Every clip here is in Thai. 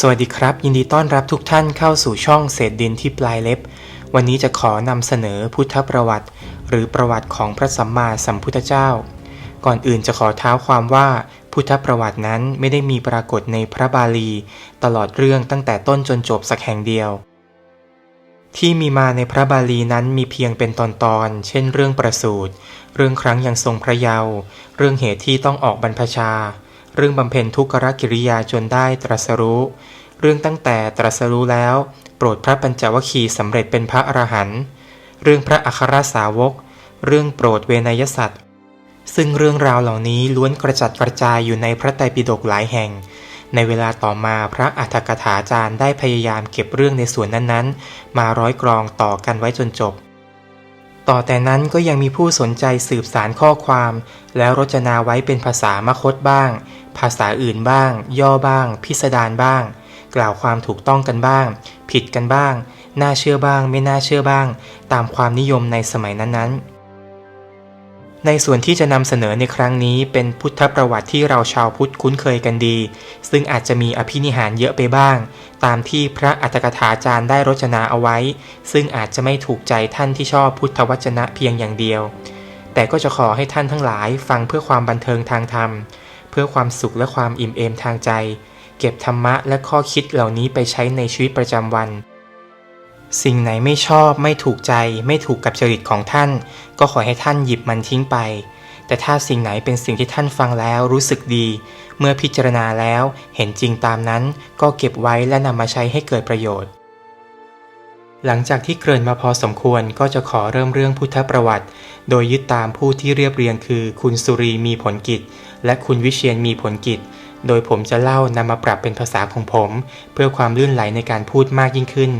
สวัสดีครับ ยินดีต้อนรับทุกท่านเข้าสู่ช่องเศษดินที่ปลายเล็บ วันนี้จะขอนำเสนอพุทธประวัติ หรือประวัติของพระสัมมาสัมพุทธเจ้า ก่อนอื่นจะขอเท้าความว่าพุทธประวัตินั้นไม่ได้มีปรากฏในพระบาลี ตลอดเรื่องตั้งแต่ต้นจนจบสักแห่งเดียว ที่มีมาในพระบาลีนั้นมีเพียงเป็นตอนๆ เช่น เรื่องประสูติเรื่องครั้งยังทรงพระเยาว์เรื่องเหตุที่ต้องออกบรรพชา เรื่องบำเพ็ญทุกขกิริยาจนได้ตรัสรู้ เรื่องตั้งแต่ตรัสรู้แล้ว โปรดพระปัญจวัคคีย์สำเร็จเป็นพระอรหันต์เรื่องพระอัครสาวก เรื่องโปรดเวนยสัตว์ซึ่งเรื่องราวเหล่านี้ล้วนกระจัดกระจายอยู่ในพระไตรปิฎกหลายแห่ง ในเวลาต่อมาพระอัฏฐกถาจารย์ได้พยายามเก็บเรื่องในส่วนนั้นๆ มาร้อยกรองต่อกันไว้จนจบ ต่อแต่นั้นก็ยังมีผู้สนใจสืบสารข้อความ แล้วรจนาไว้เป็นภาษามคตบ้าง ภาษาอื่นบ้าง ย่อบ้าง พิสดารบ้าง กล่าวความถูกต้องกันบ้าง ผิดกันบ้าง น่าเชื่อบ้าง ไม่น่าเชื่อบ้าง ตามความนิยมในสมัยนั้นๆ ในส่วนที่จะนำเสนอในครั้งนี้เป็นพุทธประวัติที่เราชาวพุทธคุ้นเคยกันดี ซึ่งอาจจะมีอภินิหารเยอะไปบ้าง ตามที่พระอัฏฐกถาจารย์ได้รจนาเอาไว้ ซึ่งอาจจะไม่ถูกใจท่านที่ชอบพุทธวจนะเพียงอย่างเดียว แต่ก็จะขอให้ท่านทั้งหลายฟังเพื่อความบันเทิงทางธรรม เพื่อความสุขและความอิ่มเอมทางใจ เก็บธรรมะและข้อคิดเหล่านี้ไปใช้ในชีวิตประจำวัน สิ่งไหนไม่ชอบไม่ถูกใจ ไม่ถูกกับจริตของท่าน ก็ขอให้ท่านหยิบมันทิ้งไป แต่ถ้าสิ่งไหนเป็นสิ่งที่ท่านฟังแล้วรู้สึกดี เมื่อพิจารณาแล้วเห็นจริงตามนั้น ก็เก็บไว้และนำมาใช้ให้เกิดประโยชน์ หลังจากที่เกริ่นมาพอสมควรก็จะขอเริ่มเรื่องพุทธประวัติ โดยยึดตามผู้ที่เรียบเรียงคือ คุณสุรีมีผลกิจ และคุณวิเชียนมีผลกิจ โดยผมจะเล่านำมาปรับเป็นภาษาของผม เพื่อความลื่นไหลในการพูดมากยิ่งขึ้น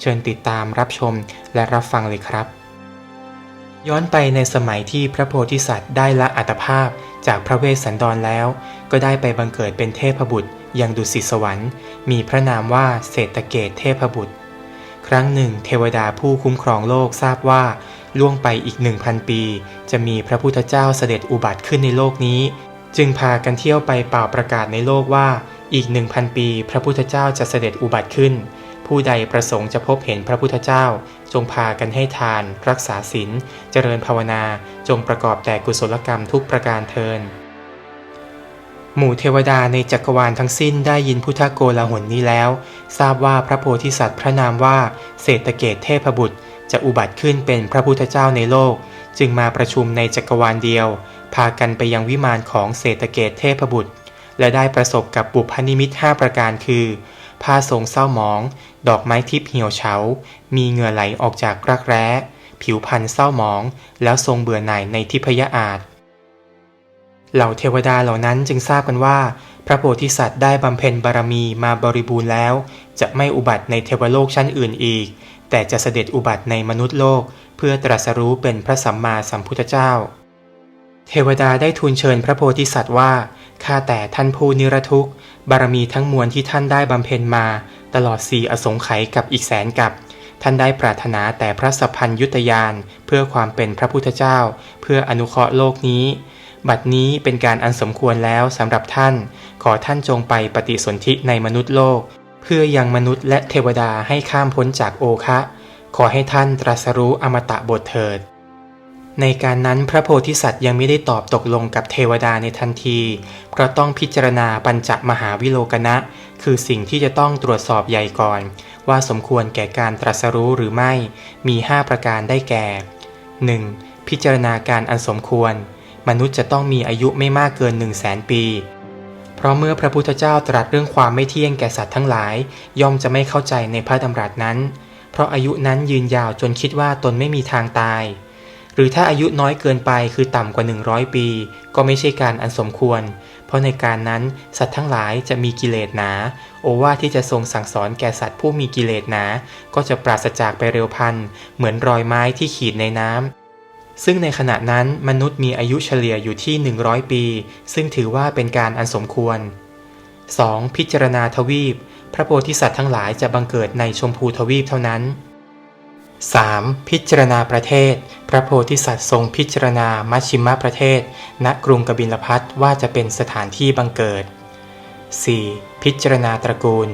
เชิญติดตามรับชมและรับฟังเลยครับ ย้อนไปในสมัยที่พระโพธิสัตว์ได้ละอัตภาพจากพระเวสสันดรแล้ว ก็ได้ไปบังเกิดเป็นเทพบุตรยังดุสิตสวรรค์ มีพระนามว่าเศรษฐเกตเทพบุตร ครั้งหนึ่ง เทวดาผู้คุ้มครองโลกทราบว่าล่วงไปอีกหนึ่งพันปี จะมีพระพุทธเจ้าเสด็จอุบัติขึ้นในโลกนี้ จึงพากันเที่ยวไปเป่าประกาศในโลกว่าอีกหนึ่งพันปี พระพุทธเจ้าจะเสด็จอุบัติขึ้น ผู้ใดประสงค์จะพบเห็นพระพุทธเจ้า จงพากันให้ทาน รักษาศีลเจริญภาวนา จงประกอบแต่กุศลกรรมทุกประการเทินหมู่เทวดาในจักรวาลทั้งสิ้นได้ยินพุทธโกลาหลนี้แล้ว ทราบว่าพระโพธิสัตว์พระนามว่าเศรษฐเกตเทพบุตร จะอุบัติขึ้นเป็นพระพุทธเจ้าในโลก จึงมาประชุมในจักรวาลเดียว พากันไปยังวิมานของเศรษฐเกตเทพบุตร และได้ประสบกับบุพนิมิต5ประการคือผ้าทรงเศร้าหมอง ดอกไม้ทิพย์เหี่ยวเฉา มีเหงื่อไหลออกจากรักแร้ ผิวพรรณเศร้าหมอง แล้วทรงเบื่อหน่ายในทิพยอาจเหล่าเทวดาเหล่านั้นจึงทราบกันว่า พระโพธิสัตว์ได้บำเพ็ญบารมีมาบริบูรณ์แล้ว จะไม่อุบัติในเทวโลกชั้นอื่นอีก แต่จะเสด็จอุบัติในมนุษย์โลก เพื่อตรัสรู้เป็นพระสัมมาสัมพุทธเจ้า เทวดาได้ทูลเชิญพระโพธิสัตว์ว่า ข้าแต่ท่านผู้นิรทุกข์ บารมีทั้งมวลที่ท่านได้บำเพ็ญมา ตลอดสี่อสงไขยกับอีกแสนกับท่านได้ปรารถนาแต่พระสัพพัญยุตยานเพื่อความเป็นพระพุทธเจ้า เพื่ออนุเคราะห์โลกนี้ บัดนี้เป็นการอันสมควรแล้วสำหรับท่าน ขอท่านจงไปปฏิสนธิในมนุษย์โลก เพื่อยังมนุษย์และเทวดาให้ข้ามพ้นจากโอคะ ขอให้ท่านตรัสรู้อมตะบทเถิด ในการนั้นพระโพธิสัตว์ยังไม่ได้ตอบตกลงกับเทวดาในทันที เพราะต้องพิจารณาปัญจมหาวิโลกนะ คือสิ่งที่จะต้องตรวจสอบใหญ่ก่อน ว่าสมควรแก่การตรัสรู้หรือไม่ มี 5 ประการได้แก่ 1. พิจารณาการอันสมควร มนุษย์จะต้องมีอายุไม่มากเกิน 1 0 0 0 0แสนปี เพราะเมื่อพระพุทธเจ้าตรัสเรื่องความไม่เที่ยงแก่สัตว์ทั้งหลาย ย่อมจะไม่เข้าใจในพระดำรัสนั้น เพราะอายุนั้นยืนยาวจนคิดว่าตนไม่มีทางตาย หรือถ้าอายุน้อยเกินไปคือต่ำกว่า 100 ปี ก็ไม่ใช่การอันสมควร เพราะในการนั้นสัตว์ทั้งหลายจะมีกิเลสหนา โอวาทที่จะทรงสั่งสอนแก่สัตว์ผู้มีกิเลสหนา ก็จะปราศจากไปเร็วพันเหมือนรอยไม้ที่ขีดในน้ำซึ่งในขณะนั้นมนุษย์มีอายุเฉลี่ยอยู่ที่ 100 ปี ซึ่งถือว่าเป็นการอันสมควร 2. พิจารณาทวีป พระโพธิสัตว์ทั้งหลายจะบังเกิดในชมพูทวีปเท่านั้น 3. พิจารณาประเทศ พระโพธิสัตว์ทรงพิจารณามัชชิมประเทศ ณกรุงกบิลพัทว่าจะเป็นสถานที่บังเกิด 4. พิจารณาตระกูล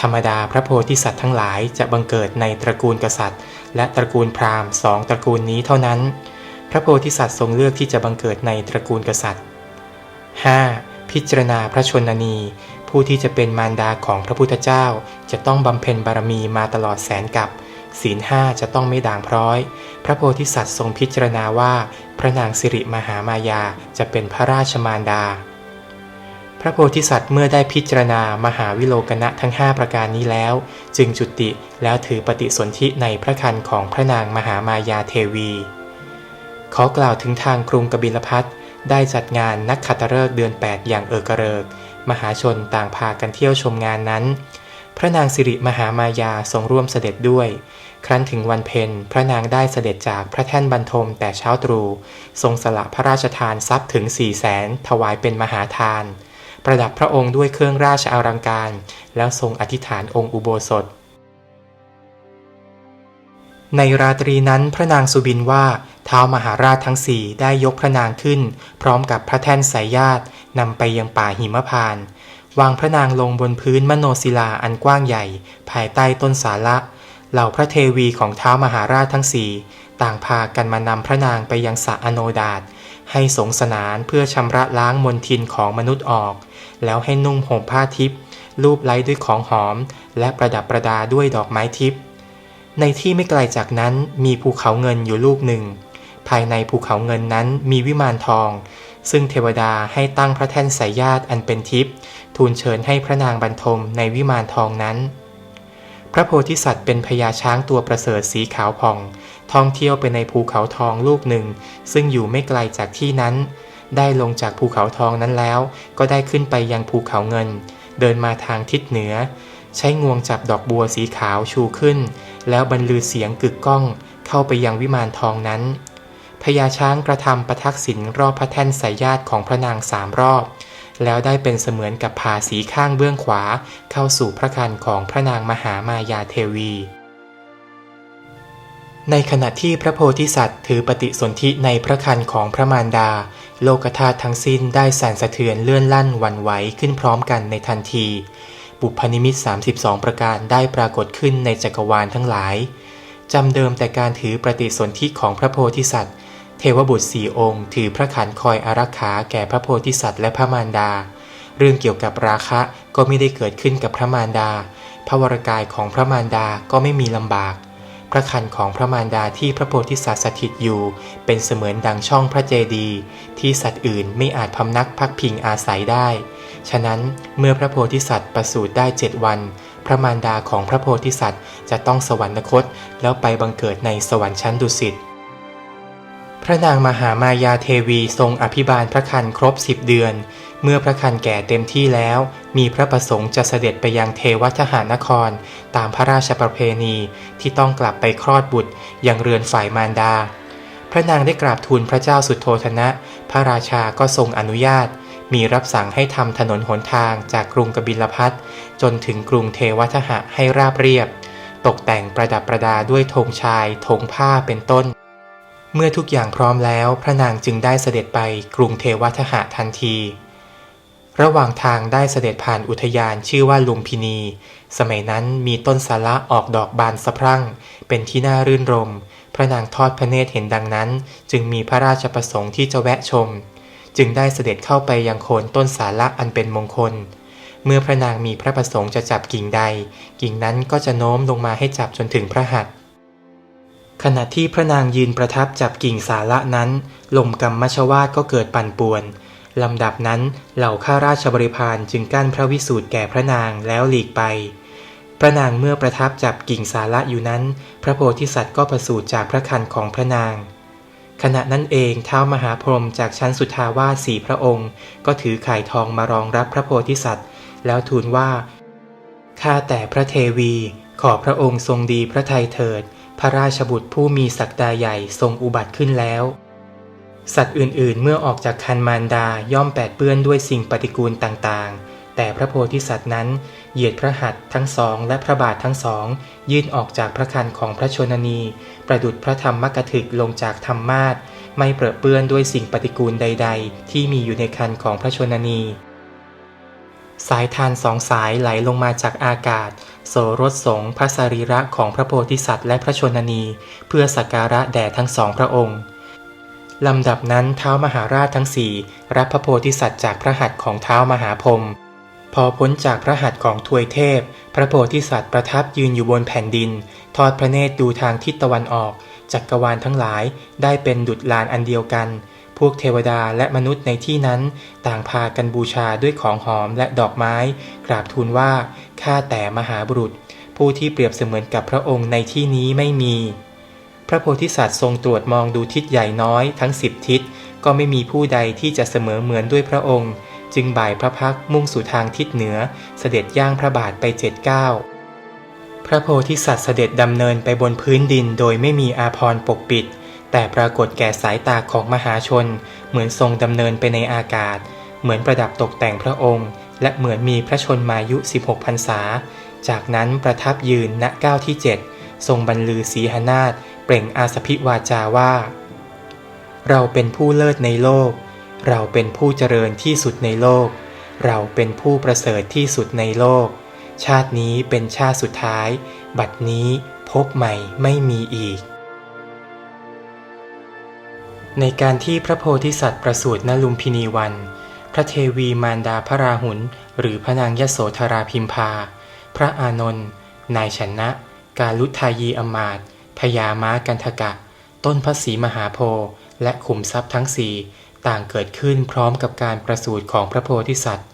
ธรรมดาพระโพธิสัตว์ทั้งหลายจะบังเกิดในตระกูลกษัตริย์ และตระกูลพราหมณ์สองตระกูลนี้เท่านั้น พระโพธิสัตว์ทรงเลือกที่จะบังเกิดในตระกูลกษัตริย์ 5. พิจารณาพระชนนีผู้ที่จะเป็นมารดาของพระพุทธเจ้า จะต้องบำเพ็ญบารมีมาตลอดแสนกับ ศีลห้าจะต้องไม่ด่างพร้อย พระโพธิสัตว์ทรงพิจารณาว่า พระนางสิริมหามายาจะเป็นพระราชมารดา พระโพธิสัตว์เมื่อได้พิจารณามหาวิโลกนะทั้ง 5 ประการนี้แล้ว จึงจุติแล้วถือปฏิสนธิในพระคันของพระนางมหามายาเทวี ขอกล่าวถึงทางกรุงกบิลพัทได้จัดงานนักขัตฤกษ์เดือน 8 อย่างเอกระเริก มหาชนต่างพากันเที่ยวชมงานนั้น พระนางสิริมหามายาทรงร่วมเสด็จด้วย ครั้นถึงวันเพ็ญพระนางได้เสด็จจากพระแท่นบรรทมแต่เช้าตรู่ทรงสละพระราชทานทรัพย์ถึงสี่แสนถวายเป็นมหาทาน ประดับพระองค์ด้วยเครื่องราชอารังการ แล้วทรงอธิษฐานองค์อุโบสถ ในราตรีนั้นพระนางสุบินว่าเท้ามหาราชทั้งสี่ได้ยกพระนางขึ้น พร้อมกับพระแท่นสายญาตินำไปยังป่าหิมพาน วางพระนางลงบนพื้นมโนศิลาอันกว้างใหญ่ ภายใต้ต้นสาละเหล่าพระเทวีของเท้ามหาราชทั้งสี่ต่างพากันมานำพระนางไปยังสระอโนดาตให้สงสนานเพื่อชำระล้างมลทินของมนุษย์ออก แล้วให้นุ่งห่มผ้าทิพย์ลูบไล้ด้วยของหอม และประดับประดาด้วยดอกไม้ทิพย์ในที่ไม่ไกลจากนั้นมีภูเขาเงินอยู่ลูกหนึ่ง ภายในภูเขาเงินนั้นมีวิมานทอง ซึ่งเทวดาให้ตั้งพระแท่นสายญาติอันเป็นทิพย์ ทูลเชิญให้พระนางบรรทมในวิมานทองนั้น พระโพธิสัตว์เป็นพญาช้างตัวประเสริฐสีขาวผ่อง ท่องเที่ยวไปในภูเขาทองลูกหนึ่ง ซึ่งอยู่ไม่ไกลจากที่นั้น ได้ลงจากภูเขาทองนั้นแล้ว ก็ได้ขึ้นไปยังภูเขาเงิน เดินมาทางทิศเหนือ ใช้งวงจับดอกบัวสีขาวชูขึ้น แล้วบรรลือเสียงกึกก้อง เข้าไปยังวิมานทองนั้นพญาช้างกระทำประทักษิณรอบพระแท่นสายญาติของพระนางสามรอบ แล้วได้เป็นเสมือนกับผาสีข้างเบื้องขวา เข้าสู่พระคันของพระนางมหามายาเทวี ในขณะที่พระโพธิสัตว์ ถือปฏิสนธิในพระคันของพระมารดา โลกธาตุทั้งสิ้นได้สั่นสะเทือนเลื่อนลั่นวันไหวขึ้นพร้อมกันในทันที บุพนิมิต 32 ประการได้ปรากฏขึ้นในจักรวาลทั้งหลายจำเดิมแต่การถือปฏิสนธิของพระโพธิสัตว์ เทวบุตรสี่องค์ ถือพระขันคอยอารักขาแก่พระโพธิสัตว์และพระมารดา เรื่องเกี่ยวกับราคะก็ไม่ได้เกิดขึ้นกับพระมารดา พระวรกายของพระมารดาก็ไม่มีลำบาก พระคันของพระมารดาที่พระโพธิสัตว์สถิตอยู่ เป็นเสมือนดังช่องพระเจดีย์ที่สัตว์อื่นไม่อาจพำนักพักพิงอาศัยได้ ฉะนั้นเมื่อพระโพธิสัตว์ประสูติได้เจ็ดวันพระมารดาของพระโพธิสัตว์จะต้องสวรรคตแล้วไปบังเกิดในสวรรค์ชั้นดุสิต พระนางมหามายาเทวีทรงอภิบาลพระคันครบสิบเดือน เมื่อพระคันแก่เต็มที่แล้ว มีพระประสงค์จะเสด็จไปยังเทวทหานคร ตามพระราชประเพณีที่ต้องกลับไปคลอดบุตรยังเรือนฝ่ายมารดา พระนางได้กราบทูลพระเจ้าสุดโททนะ พระราชาก็ทรงอนุญาต มีรับสั่งให้ทำถนนหนทางจากกรุงกบิลพัทจนถึงกรุงเทวทหะให้ราบเรียบ ตกแต่งประดับประดาด้วยธงชายธงผ้าเป็นต้น เมื่อทุกอย่างพร้อมแล้วพระนางจึงได้เสด็จไปกรุงเทวทหะทันที ระหว่างทางได้เสด็จผ่านอุทยานชื่อว่าลุมพินี สมัยนั้นมีต้นสาระออกดอกบานสะพรั่ง เป็นที่น่ารื่นรม พระนางทอดพระเนตรเห็นดังนั้น จึงมีพระราชประสงค์ที่จะแวะชม จึงได้เสด็จเข้าไปยังโคนต้นสาระอันเป็นมงคล เมื่อพระนางมีพระประสงค์จะจับกิ่งใด กิ่งนั้นก็จะโน้มลงมาให้จับจนถึงพระหัตถ์ ขณะที่พระนางยืนประทับจับกิ่งสาระนั้น ลมกรรมมชวาทก็เกิดปั่นป่วน ลำดับนั้นเหล่าข้าราชบริพารจึงกั้นพระวิสูตรแก่พระนางแล้วหลีกไป พระนางเมื่อประทับจับกิ่งสาระอยู่นั้น พระโพธิสัตว์ก็ประสูติจากพระคันของพระนาง ขณะนั้นเองเท้ามหาพรหมจากชั้นสุทาวาสสี่พระองค์ ก็ถือไข่ทองมารองรับพระโพธิสัตว์ แล้วทูลว่าข้าแต่พระเทวี ขอพระองค์ทรงดีพระทัยเถิด พระราชบุตรผู้มีศักดาใหญ่ทรงอุบัติขึ้นแล้ว สัตว์อื่นๆ เมื่อออกจากคันมารดาย่อมแปดเปื้อนด้วยสิ่งปฏิกูลต่างๆ แต่พระโพธิสัตว์นั้น เหยียดพระหัตถ์ทั้งสองและพระบาททั้งสอง ยื่นออกจากพระคันของพระชนนี ประดุดพระธรรมกถึกลงจากธรรมาสไม่เปรอะเปื้อนด้วยสิ่งปฏิกูลใด ๆ ที่มีอยู่ในคันของพระชนนี สายทานสองสายไหลลงมาจากอากาศ โสรถสงพระสรีระของพระโพธิสัตว์และพระชนนี เพื่อสักการะแด่ทั้งสองพระองค์ลำดับนั้นเท้ามหาราชทั้งสี่รับพระโพธิสัตว์จากพระหัตถ์ของเท้ามหาพรมพอพ้นจากพระหัตถ์ของทวยเทพ พระโพธิสัตว์ประทับยืนอยู่บนแผ่นดิน ทอดพระเนตรดูทางทิศตะวันออก จักรวาลทั้งหลายได้เป็นดุจลานอันเดียวกัน วกเทวดาและมนุษย์ในที่นั้น ต่างพากันบูชาด้วยของหอมและดอกไม้ กราบทูลว่าข้าแต่มหาบุรุษ ผู้ที่เปรียบเสมือนกับพระองค์ในที่นี้ไม่มี พระโพธิสัตว์ทรงตรวจมองดูทิศใหญ่น้อยทั้งสิบทิศก็ไม่มีผู้ใดที่จะเสมอเหมือนด้วยพระองค์ จึงบ่ายพระพักมุ่งสู่ทางทิศเหนือ เสด็จย่างพระบาทไปเจ็ดเก้าพระโพธิสัตว์เสด็จดำเนินไปบนพื้นดินโดยไม่มีอาภรณ์ปกปิด แต่ปรากฏแก่สายตาของมหาชน เหมือนทรงดำเนินไปในอากาศ เหมือนประดับตกแต่งพระองค์ และเหมือนมีพระชนมายุ 16พรรษา จากนั้นประทับยืนณก้าวที่ 7 ทรงบรรลือสีหนาฏเปล่งอาสพิวาจาว่า เราเป็นผู้เลิศในโลก เราเป็นผู้เจริญที่สุดในโลก เราเป็นผู้ประเสริฐที่สุดในโลก ชาตินี้เป็นชาติสุดท้าย บัดนี้พบใหม่ไม่มีอีก ในการที่พระโพธิสัตว์ประสูติณลุมพินีวัน พระเทวีมารดาพระราหุลหรือพระนางยโสธราพิมพา พระอานนท์นายชนะ กาลุทายีอมาตพญาม้ากันทกะ ต้นพระศรีมหาโพธิ์และขุมทรัพย์ทั้งสี่ต่างเกิดขึ้นพร้อมกับการประสูติของพระโพธิสัตว์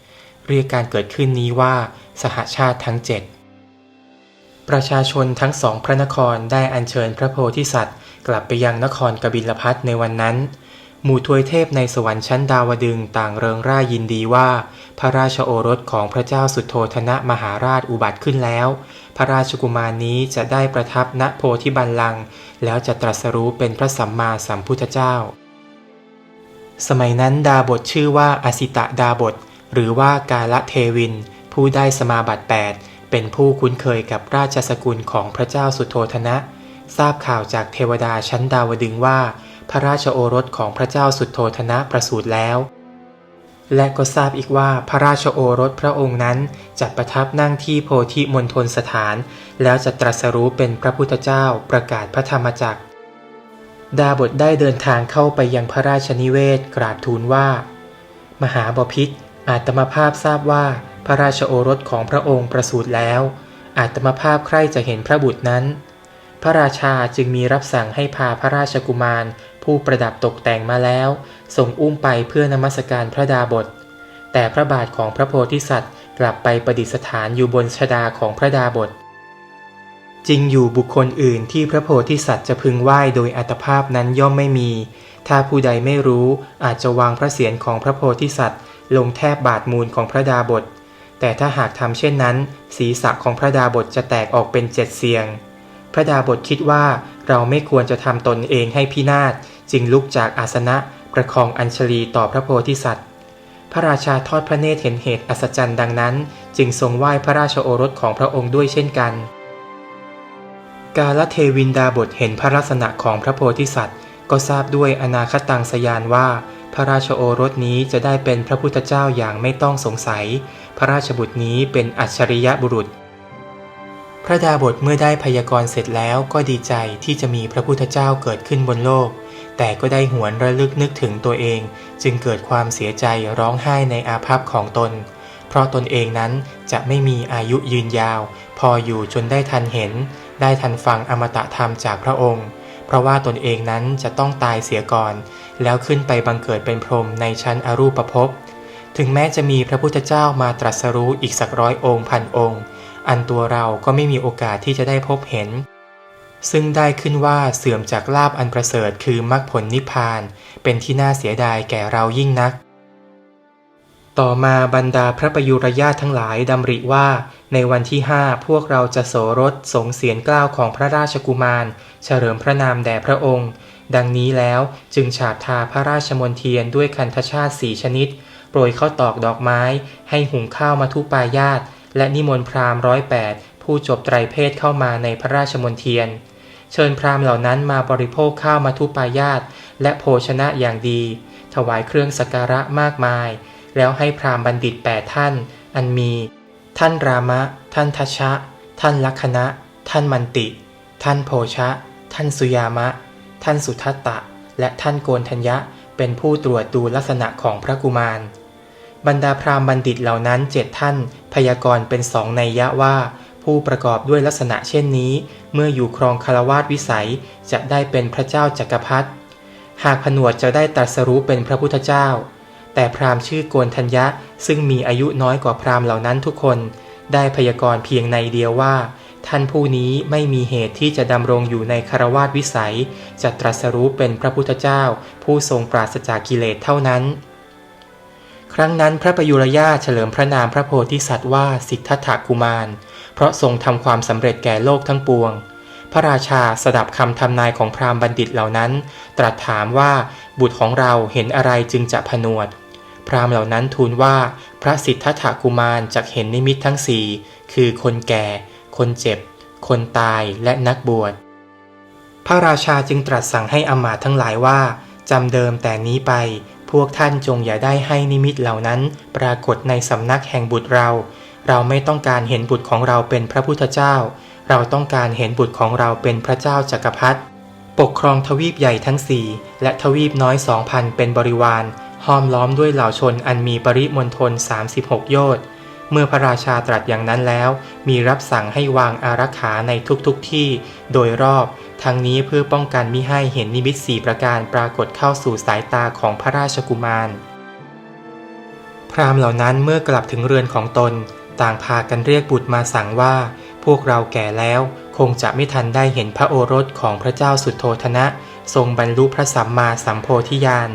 เรียกการเกิดขึ้นนี้ว่าสหชาติทั้งเจ็ดประชาชนทั้งสองพระนครได้อัญเชิญพระโพธิสัตว์ กลับไปยังนครกบิลพัทในวันนั้น หมู่ทวยเทพในสวรรค์ชั้นดาวดึงต่างเริงร่ายินดีว่า พระราชโอรสของพระเจ้าสุโธธนะมหาราชอุบัติขึ้นแล้ว พระราชกุมารนี้จะได้ประทับณโพธิบัลลังก์แล้วจะตรัสรู้เป็นพระสัมมาสัมพุทธเจ้า สมัยนั้นดาบทชื่อว่าอสิตะดาบท หรือว่ากาละเทวิน ผู้ได้สมาบัติ8เป็นผู้คุ้นเคยกับราชสกุลของพระเจ้าสุโธธนะ ทราบข่าวจากเทวดาชั้นดาวดึงว่า พระราชโอรสของพระเจ้าสุดโธธนะประสูติแล้ว และก็ทราบอีกว่าพระราชโอรสพระองค์นั้นจะประทับนั่งที่โพธิมณฑลสถาน แล้วจะตรัสรู้เป็นพระพุทธเจ้าประกาศพระธรรมจักร ดาบทได้เดินทางเข้าไปยังพระราชนิเวศกราบทูลว่า มหาบพิษอาตมาภาพทราบว่าพระราชโอรสของพระองค์ประสูติแล้ว อาตมาภาพใคร่จะเห็นพระบุตรนั้น พระราชาจึงมีรับสั่งให้พาพระราชกุมาร ผู้ประดับตกแต่งมาแล้วส่งอุ้มไปเพื่อนมัสการพระดาบท แต่พระบาทของพระโพธิสัตว์กลับไปประดิษฐานอยู่บนชดาของพระดาบท จริงอยู่บุคคลอื่นที่พระโพธิสัตว์จะพึงไหว้โดยอัตภาพนั้นย่อมไม่มี ถ้าผู้ใดไม่รู้อาจจะวางพระเศียรของพระโพธิสัตว์ ลงแทบบาทมูลของพระดาบท แต่ถ้าหากทำเช่นนั้น ศีรษะของพระดาบทจะแตกออกเป็นเจ็ดเสียง ระดาบทคิดว่าเราไม่ควรจะทำตนเองให้พินาศจึงลุกจากอาสนะประคองอัญชลีต่อพระโพธิสัตว์ พระราชาทอดพระเนตรเห็นเหตุอัศจรรย์ดังนั้น จึงทรงไหว้พระราชโอรสของพระองค์ด้วยเช่นกัน กาลเทวินดาบทเห็นพระลักษณะของพระโพธิสัตว์ ก็ทราบด้วยอนาคตังสยานว่า พระราชโอรสนี้จะได้เป็นพระพุทธเจ้าอย่างไม่ต้องสงสัย พระราชบุตรนี้เป็นอัจฉริยะบุรุษ พระดาบทเมื่อได้พยากรณ์เสร็จแล้วก็ดีใจที่จะมีพระพุทธเจ้าเกิดขึ้นบนโลก แต่ก็ได้หวนระลึกนึกถึงตัวเอง จึงเกิดความเสียใจร้องไห้ในอาภัพของตน เพราะตนเองนั้นจะไม่มีอายุยืนยาว พออยู่จนได้ทันเห็น ได้ทันฟังอมตะธรรมจากพระองค์ เพราะว่าตนเองนั้นจะต้องตายเสียก่อน แล้วขึ้นไปบังเกิดเป็นพรหมในชั้นอรูปภพถึงแม้จะมีพระพุทธเจ้ามาตรัสรู้อีกสักร้อยองค์พันองค์ อันตัวเราก็ไม่มีโอกาสที่จะได้พบเห็น ซึ่งได้ขึ้นว่าเสื่อมจากลาบอันประเสริฐคือมรรคผลนิพพาน เป็นที่น่าเสียดายแก่เรายิ่งนัก ต่อมาบรรดาพระประยุรญาตทั้งหลายดำริว่า ในวันที่ห้าพวกเราจะโสรสสงเสียงกล้าวของพระราชกุมาร เฉลิมพระนามแด่พระองค์ ดังนี้แล้วจึงฉาบทาพระราชมนเทียนด้วยคันธชาติสีชนิดโปรยข้าวตอกดอกไม้ ให้หุงข้าวมาทุปายาต และนิมนต์พราหมณ์ร้อยแปดผู้จบไตรเพศเข้ามาในพระราชมนเทียน เชิญพราหมณ์เหล่านั้นมาบริโภคข้าวมาทุปายาตและโภชนะอย่างดี ถวายเครื่องสักการะมากมาย แล้วให้พราหมณ์บัณฑิตแปดท่าน อันมี ท่านรามะ ท่านทัชชะ ท่านลัคนะ ท่านมันติ ท่านโพชะ ท่านสุยามะ ท่านสุทัตตะ และท่านโกนทัญญะเป็นผู้ตรวจดูลักษณะของพระกุมาร บรรดาพราหมณ์บัณฑิตเหล่านั้นเจ็ดท่าน พยากรณ์เป็นสองในยะว่า ผู้ประกอบด้วยลักษณะเช่นนี้ เมื่ออยู่ครองคารวาสวิสัยจะได้เป็นพระเจ้าจักรพรรดิหากผนวดจะได้ตรัสรู้เป็นพระพุทธเจ้า แต่พราหมณ์ชื่อโกนทัญญะซึ่งมีอายุน้อยกว่าพราหมณ์เหล่านั้นทุกคน ได้พยากรณ์เพียงในเดียวว่า ท่านผู้นี้ไม่มีเหตุที่จะดำรงอยู่ในคารวาสวิสัย จะตรัสรู้เป็นพระพุทธเจ้า ผู้ทรงปราศจากกิเลสเท่านั้น ครั้งนั้นพระประยุรญาเฉลิมพระนามพระโพธิสัตว์ว่าสิทธัตถกุมาร เพราะทรงทำความสำเร็จแก่โลกทั้งปวง พระราชาสดับคำทำนายของพราหมณ์บัณฑิตเหล่านั้น ตรัสถามว่าบุตรของเราเห็นอะไรจึงจะผนวด พราหมณ์เหล่านั้นทูลว่าพระสิทธัตถกุมารจะเห็นนิมิตทั้งสี่คือคนแก่ คนเจ็บ คนตายและนักบวช พระราชาจึงตรัสสั่งให้อมาตย์ทั้งหลายว่าจำเดิมแต่นี้ไป พวกท่านจงอย่าได้ให้นิมิตเหล่านั้น ปรากฏในสำนักแห่งบุตรเรา เราไม่ต้องการเห็นบุตรของเราเป็นพระพุทธเจ้า เราต้องการเห็นบุตรของเราเป็นพระเจ้าจักรพรรดิปกครองทวีปใหญ่ทั้งสี่และทวีปน้อยสองพันเป็นบริวารห้อมล้อมด้วยเหล่าชนอันมีปริมณฑล36 โยชน์เมื่อพระราชาตรัสอย่างนั้นแล้ว มีรับสั่งให้วางอารักขาในทุกๆทที่โดยรอบ ทั้งนี้เพื่อป้องกันมิให้เห็นนิมิตสี่ประการปรากฏเข้าสู่สายตาของพระราชกุมาร พราหมณ์เหล่านั้นเมื่อกลับถึงเรือนของตน ต่างพากันเรียกบุตรมาสั่งว่า พวกเราแก่แล้วคงจะไม่ทันได้เห็นพระโอรสของพระเจ้าสุดโทธนะ ทรงบรรลุพระสัมมาสัมโพธิญาณ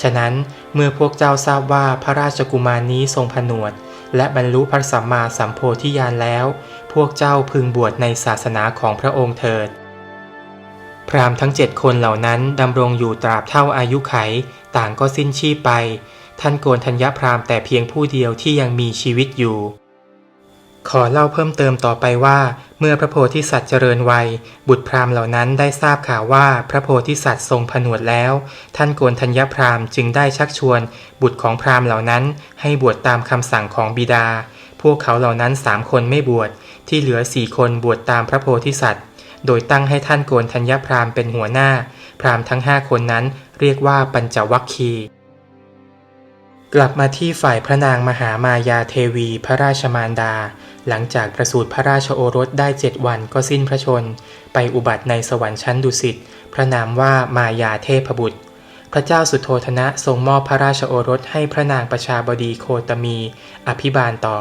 ฉะนั้นเมื่อพวกเจ้าทราบว่าพระราชกุมารนี้ทรงผนวด และบรรลุพระสัมมาสัมโพธิญาณแล้ว พวกเจ้าพึงบวชในศาสนาของพระองค์เถิด พราหมณ์ทั้งเจ็ดคนเหล่านั้นดำรงอยู่ตราบเท่าอายุไข ต่างก็สิ้นชีพไป ท่านโกนธัญญพราหมณ์แต่เพียงผู้เดียวที่ยังมีชีวิตอยู่ ขอเล่าเพิ่มเติมต่อไปว่า เมื่อพระโพธิสัตว์เจริญวัย บุตรพราหมณ์เหล่านั้นได้ทราบข่าวว่าพระโพธิสัตว์ทรงผนวดแล้ว ท่านโกนธัญญพราหมณ์จึงได้ชักชวน บุตรของพราหมณ์เหล่านั้น ให้บวชตามคำสั่งของบิดา พวกเขาเหล่านั้นสามคนไม่บวชที่เหลือสี่คนบวชตามพระโพธิสัตว์ โดยตั้งให้ท่านโกนธัญญพราหมณ์เป็นหัวหน้า พราหมณ์ทั้งห้าคนนั้นเรียกว่าปัญจวัคคีกลับมาที่ฝ่ายพระนางมหามายาเทวีพระราชมารดา หลังจากประสูติพระราชโอรสได้เจ็ดวันก็สิ้นพระชน ไปอุบัติในสวรรค์ชั้นดุสิตพระนามว่ามายาเทพบุตร พระเจ้าสุโธธนะทรงมอบพระราชโอรสให้พระนางประชาบดีโคตมี อภิบาลต่อ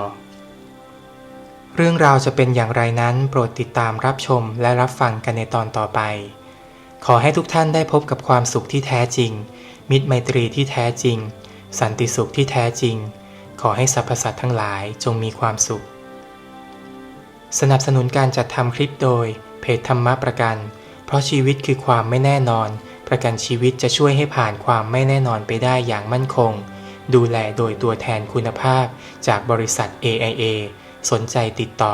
เรื่องราวจะเป็นอย่างไรนั้นโปรดติดตามรับชมและรับฟังกันในตอนต่อไป ขอให้ทุกท่านได้พบกับความสุขที่แท้จริง มิตรไมตรีที่แท้จริง สันติสุขที่แท้จริง ขอให้สรรพสัตว์ทั้งหลายจงมีความสุข สนับสนุนการจัดทำคลิปโดย เพจธรรมะประกัน เพราะชีวิตคือความไม่แน่นอน ประกันชีวิตจะช่วยให้ผ่านความไม่แน่นอนไปได้อย่างมั่นคง ดูแลโดยตัวแทนคุณภาพจากบริษัท AIA สนใจติดต่อ